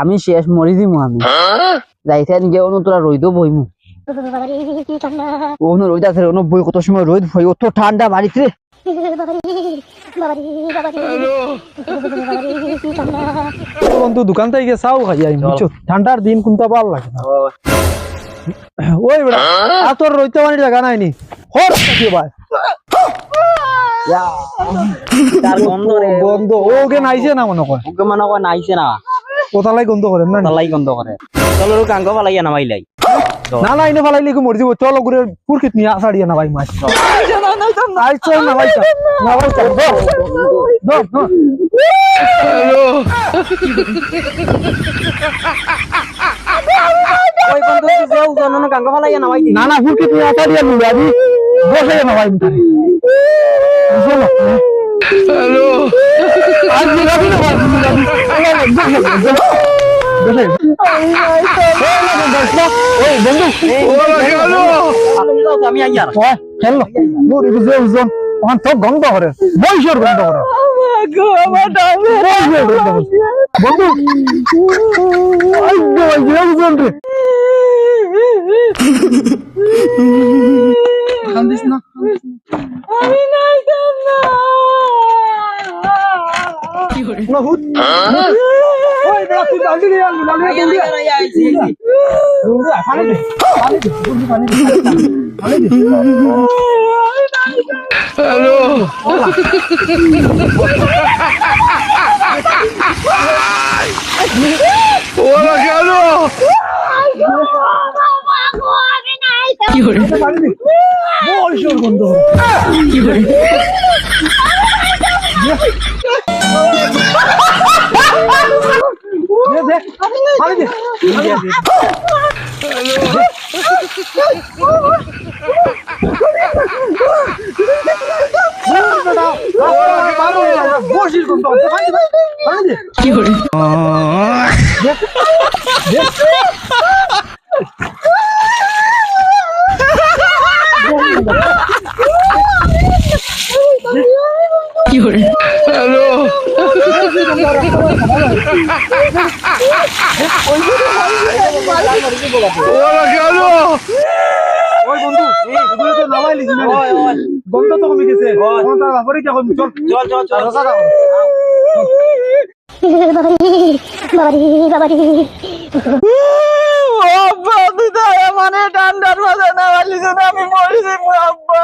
আমি শেষ মরি দিমু আমি যাইতে গিয়ে অনু তোরা রইদ বইমু অনু রইদ আছে অনু বই কত সময় বই অত ঠান্ডা বাড়িতে। বন্ধু দোকান থেকে চাও খাই আইম বুঝছ? ঠান্ডার দিন কোনটা ভালো লাগে না। ওই বেড়া আর তোর রইতে পানি জায়গা নাই নি। হর কি ভাই। তার গন্ধ রে। গন্ধ। ওকে নাইছে না মনে কয়? ওকে মনে কয় নাইছে না। কোথালাই গন্ধ করেন না তালাই গন্ধ করে। চলো কাঙ্গ পালাইয়া নামাইলাই না না ইনে ফালাইলে কি মরে যাব? চলো ঘুরে পুরকিত নিয়ে আসাড়িয়া না ভাই মাছ। আই না ভাই না ভাই চল। দো দো ওই বন্ধু যেও জনন কাঙ্গ পালাইয়া নামাই না না পুরকিত নিয়ে আসাড়িয়া আমি বসে না ভাই চলো হ্যালো। আজ মিলাবি না ভাই? মিলাবি বসে ওই বন্ধু। আমি আইয়ার ওই খেলো। মোর বুঝে বুঝন ওখান তো গন্ধ করে। বৈশর গন্ধ করে। বৈশর গন্ধ করে। বন্ধু। আই গো বুঝন রে কান্দিস না না হুত ওই বড় তুই ডালি রে আলু ডালি রে ডালি রে বন্ধু পানি দে পানি দে বন্ধু পানি দে পানি দে পানি দে বৈশর গন্ধ দে পানি দে বসির গন্ধ করে পানি দে পানি দে দে ওই বন্ধু এগুলো তো নামাই লিখি না গন্ধ তো কমে গেছে এখন তার ব্যাপারে কি কমি চল চল চল চল মানে ঠান্ডার মধ্যে নামাইলি আমি মরে যাব আব্বা